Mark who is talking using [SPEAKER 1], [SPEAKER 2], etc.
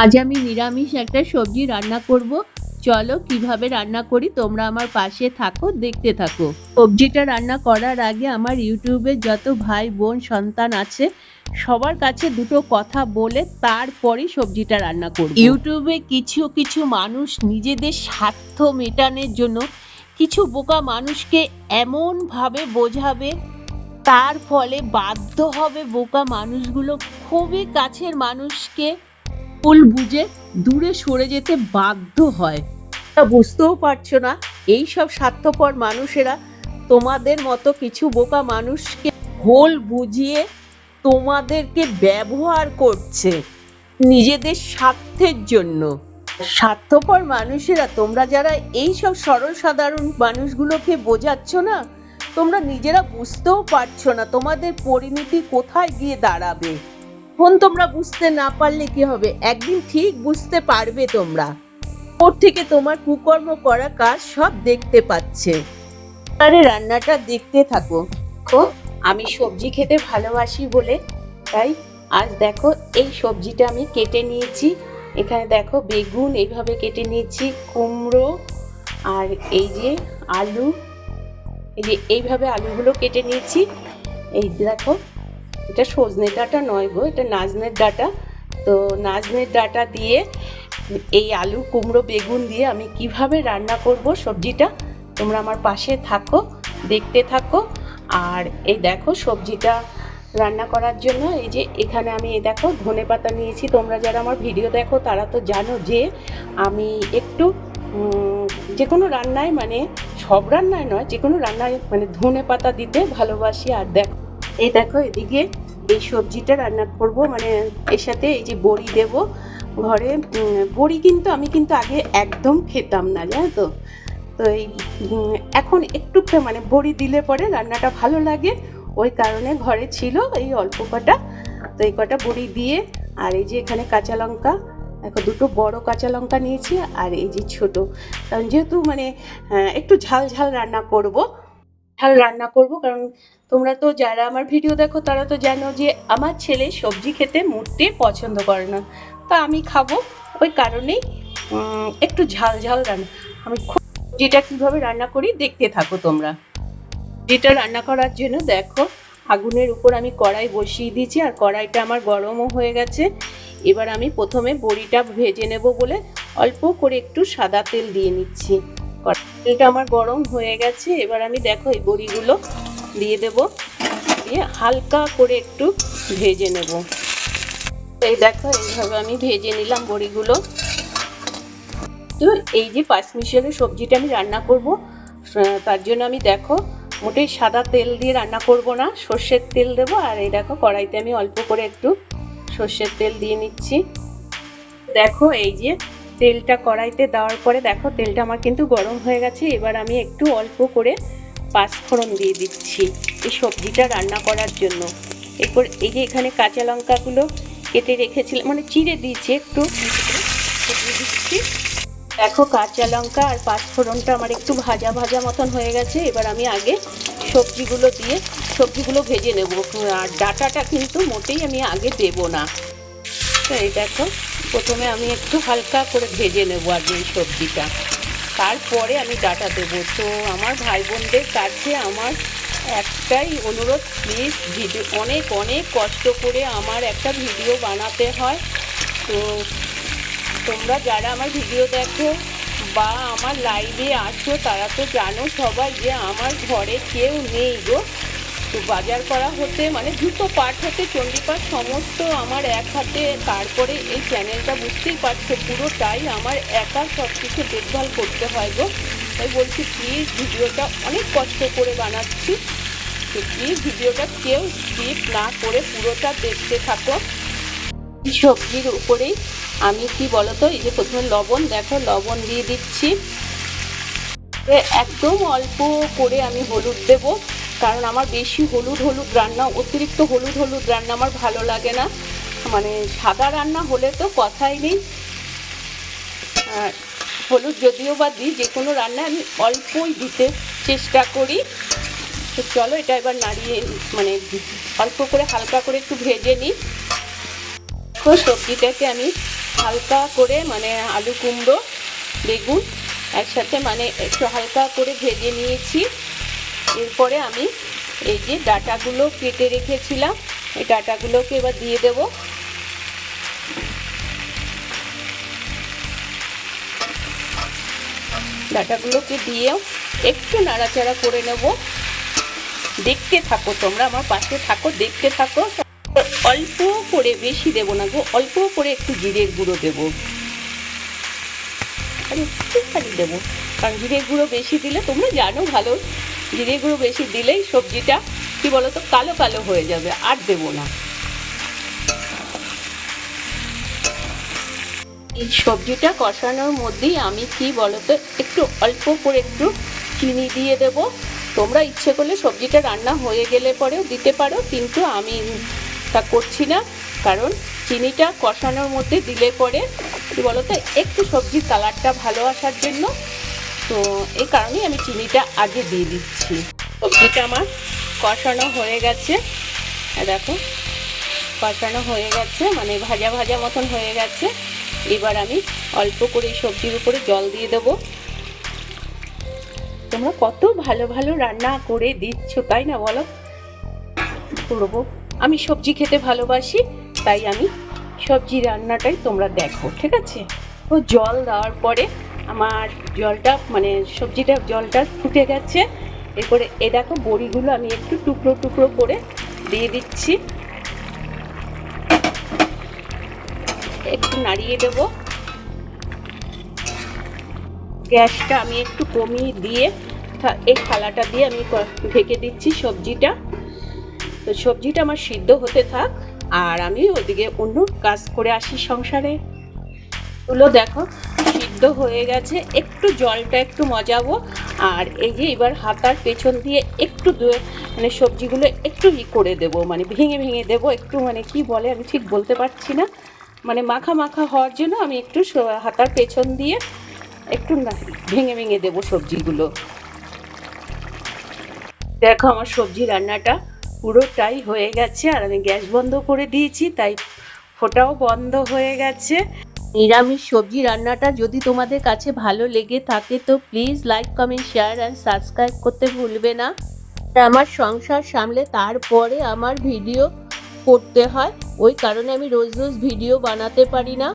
[SPEAKER 1] আজ আমি নিরামিষ একটা সবজি রান্না করব। চলো কীভাবে রান্না করি তোমরা আমার পাশে থাকো, দেখতে থাকো। সবজিটা রান্না করার আগে আমার ইউটিউবে যত ভাই, বোন, সন্তান আছে, সবার কাছে দুটো কথা বলে তারপরেই সবজিটা রান্না করব। ইউটিউবে কিছু কিছু মানুষ নিজেদের স্বার্থ মেটানোর জন্য কিছু বোকা মানুষকে এমনভাবে বোঝাবে, তার ফলে বাধ্য হবে বোকা মানুষগুলো। খুবই কাছের মানুষকে ভুল বুঝে দূরে সরে যেতে বাধ্য হয়। তা বুঝতেও পারছ না, এই সব স্বার্থপর মানুষেরা তোমাদের মতো কিছু বোকা মানুষকে ভুল বুঝিয়ে তোমাদেরকে ব্যবহার করছে নিজেদের স্বার্থের জন্য। স্বার্থপর মানুষেরা, তোমরা যারা এই সব সরল সাধারণ মানুষগুলোকে বোঝাচ্ছ না, তোমরা নিজেরা বুঝতেও পারছ না তোমাদের পরিণতি কোথায় গিয়ে দাঁড়াবে। এখন তোমরা বুঝতে না পারলে কি হবে? একদিন ঠিক বুঝতে পারবে তোমরা। ওর থেকে তোমার কুকর্ম করা কাজ সব দেখতে পাচ্ছে। আরে রান্নাটা দেখতে থাকো। দেখো, আমি সবজি খেতে ভালোবাসি বলে, তাই আজ দেখো এই সবজিটা আমি কেটে নিয়েছি। এখানে দেখো বেগুন, এইভাবে কেটে নিয়েছি, কুমড়ো আর এই যে আলু। এই যে এইভাবে আলুগুলো কেটে নিয়েছি। এই দেখো এটা সজনে ডাটা নয় গো, এটা নাজনের ডাটা। তো নাজনের ডাটা দিয়ে এই আলু, কুমড়ো, বেগুন দিয়ে আমি কীভাবে রান্না করব সবজিটা, তোমরা আমার পাশে থাকো, দেখতে থাকো। আর এই দেখো সবজিটা রান্না করার জন্য, এই যে এখানে আমি এই দেখো ধনে পাতা নিয়েছি। তোমরা যারা আমার ভিডিও দেখো, তারা তো জানো যে আমি একটু যে কোনো রান্নায় মানে সব রান্নায় নয়, যে কোনো রান্নায় মানে ধনে পাতা দিতে ভালোবাসি। আর দেখো এই দেখো এদিকে এই সবজিটা রান্না করব মানে এর সাথে এই যে বড়ি দেব ঘরে। বড়ি কিন্তু আমি কিন্তু আগে একদম খেতাম না, জানো তো? তো এই এখন একটু মানে বড়ি দিলে পরে রান্নাটা ভালো লাগে। ওই কারণে ঘরে ছিল এই অল্প কটা। তো এই কটা বড়ি দিয়ে, আর এই যে এখানে কাঁচা লঙ্কা, দেখো দুটো বড় কাঁচা লঙ্কা নিয়েছি, আর এই যে ছোট। কারণ যেহেতু মানে একটু ঝাল ঝাল রান্না করব ঝাল রান্না করব, কারণ তোমরা তো যারা আমার ভিডিও দেখো, তারা তো জানো যে আমার ছেলে সবজি খেতে মোটে পছন্দ করে না। তা আমি খাব ওই কারণেই একটু ঝাল ঝাল রান্না। আমি খুব যেটা কীভাবে রান্না করি দেখতে থাকো তোমরা। যেটা রান্না করার জন্য দেখো, আগুনের উপর আমি কড়াই বসিয়ে দিয়েছি, আর কড়াইটা আমার গরমও হয়ে গেছে। এবার আমি প্রথমে বড়িটা ভেজে নেব বলে অল্প করে একটু সাদা তেল দিয়ে নিচ্ছি। তেলটা আমার গরম হয়ে গেছে, এবার আমি দেখো এই বড়িগুলো দিয়ে দেব। দিয়ে হালকা করে একটু ভেজে নেব। এই দেখো, এইভাবে আমি ভেজে নিলাম বড়িগুলো। তো এই যে পাঁচমিশালের সবজিটা আমি রান্না করব তার জন্য আমি দেখো, মোটেই সাদা তেল দিয়ে রান্না করব না, সর্ষের তেল দেবো। আর এই দেখো, কড়াইতে আমি অল্প করে একটু সর্ষের তেল দিয়ে নিচ্ছি। দেখো, এই যে তেলটা কড়াইতে দেওয়ার পরে দেখো তেলটা আমার কিন্তু গরম হয়ে গেছে, এবার আমি একটু অল্প করে পাঁচফোড়ন দিয়ে দিচ্ছি এই সবজিটা রান্না করার জন্য। এরপর এই যে এখানে কাঁচা লঙ্কাগুলো কেটে রেখেছিলাম মানে চিড়ে দিয়েছি একটু দিচ্ছি দেখো কাঁচা লঙ্কা আর পাঁচফোড়নটা আমার একটু ভাজা ভাজা মতন হয়ে গেছে, এবার আমি আগে সবজিগুলো দিয়ে সবজিগুলো ভেজে নেব। আর ডাটাটা কিন্তু মোটেই আমি আগে দেব না। তো এই দেখো প্রথমে আমি একটু হালকা করে ভেজে নেব আগে এই সবজিটা। তারপরে আমি ডাটা দেবো। তো আমার ভাই বোনদের কাছে আমার একটাই অনুরোধ প্লিজ ভিডিও, অনেক অনেক কষ্ট করে আমার একটা ভিডিও বানাতে হয়। তো তোমরা যারা আমার ভিডিও দেখো বা আমার লাইভে আসো, তারা তো জানো সবাই যে আমার ঘরে কেউ নেই গো। তো বাজার করা হতে মানে দুটো পার্ট হতে চণ্ডীপাঠ সমস্ত আমার এক হাতে। তারপরে এই চ্যানেলটা বুঝতেই পারছ, পুরোটাই আমার একা সব কিছু দেখভাল করতে হয় গো। তাই বলছি প্লিজ ভিডিওটা অনেক কষ্ট করে বানাচ্ছি। তো প্লিজ ভিডিওটা কেউ স্কিপ না করে পুরোটা দেখতে থাকো। সবজির উপরেই আমি কি বলতো, এই যে প্রথমে লবণ, দেখো লবণ দিয়ে দিচ্ছি। একদম অল্প করে আমি হলুদ দেব। কারণ আমার বেশি হলুদ হলুদ রান্না, অতিরিক্ত হলুদ হলুদ রান্না আমার ভালো লাগে না। মানে সাদা রান্না হলে তো কথাই নেই। হলুদ যদিও বা দিই, যে কোনো রান্না আমি অল্পই দিতে চেষ্টা করি। তো চলো এটা এবার নাড়িয়ে মানে অল্প করে হালকা করে একটু ভেজে নিই। দেখো সবজিটাকে আমি হালকা করে মানে আলু কুমড়ো, বেগুন একসাথে মানে একটু হালকা করে ভেজে নিয়েছি। এরপরে আমি এই যে ডাটাগুলো কেটে রেখেছিলাম, এই ডাটাগুলোকে এবার দিয়ে দেব। ডাটাগুলোকে দিয়েও একটু নাড়াচাড়া করে নেব। দেখতে থাকো তোমরা, আমার পাশে থাকো, দেখতে থাকো। অল্প করে বেশি দেবো না গো, অল্প করে একটু জিরের গুঁড়ো দেবো। আর একটুখানি দেবো, কারণ জিরের গুঁড়ো বেশি দিলে তোমরা জানো ভালো জিরে গুঁড়ো বেশি দিলেই সবজিটা, কি বলতো, কালো কালো হয়ে যাবে, আর দেবো না। এই সবজিটা কষানোর মধ্যেই আমি কি বলতো, একটু অল্প করে একটু চিনি দিয়ে দেব। তোমরা ইচ্ছে করলে সবজিটা রান্না হয়ে গেলে পরেও দিতে পারো, কিন্তু আমি তা করছি না, কারণ চিনিটা কষানোর মধ্যে দিলে পরে, কি বলতো, একটু সবজির কালারটা ভালো আসার জন্য তো এই কারণে আমি চিনিটা আগে দিয়ে দিচ্ছি। সবজিটা আমার কষানো হয়ে গেছে। দেখো, কষানো হয়ে গেছে মানে ভাজা ভাজা মতন হয়ে গেছে। এবার আমি অল্প করে সবজির উপরে জল দিয়ে দেবো। তোমরা কত ভালো ভালো রান্না করে দিচ্ছ, তাই না বলো? করব। আমি সবজি খেতে ভালোবাসি, তাই আমি সবজি রান্নাটাই তোমরা দেখো, ঠিক আছে? ও জল দেওয়ার পরে আমার জলটা মানে সবজিটা, জলটা ফুটে গেছে। এরপরে এ দেখো বড়িগুলো আমি একটু টুকরো টুকরো করে দিয়ে দিচ্ছি। একটু নাড়িয়ে দেব। গ্যাসটা আমি একটু কমিয়ে দিয়ে এই থালাটা দিয়ে আমি ঢেকে দিচ্ছি সবজিটা। তো সবজিটা আমার সিদ্ধ হতে থাক, আর আমি ওদিকে অন্য কাজ করে আসি সংসারে। তুলো দেখো হয়ে গেছে। একটু জলটা একটু মজাবো। আর এই যে এবার হাতার পেছন দিয়ে একটু মানে সবজিগুলো একটু ই করে দেব। মানে ভেঙে ভেঙে দেব। একটু মানে কি বলে আমি ঠিক বলতে পারছি না। মানে মাখা মাখা হওয়ার জন্য আমি একটু হাতার পেছন দিয়ে একটু ভেঙে ভেঙে দেবো সবজিগুলো। দেখো আমার সবজি রান্নাটা পুরোটাই হয়ে গেছে। আর আমি গ্যাস বন্ধ করে দিয়েছি, তাই ফোটাও বন্ধ হয়ে গেছে। নিরামিষ সবজি রান্নাটা যদি তোমাদের কাছে ভালো লেগে থাকে, তো please like comment share and subscribe করতে ভুলবে না। আমার সংসার সামলে তারপরে আমার ভিডিও করতে হয়। ওই কারণে আমি রোজ রোজ ভিডিও বানাতে পারি না।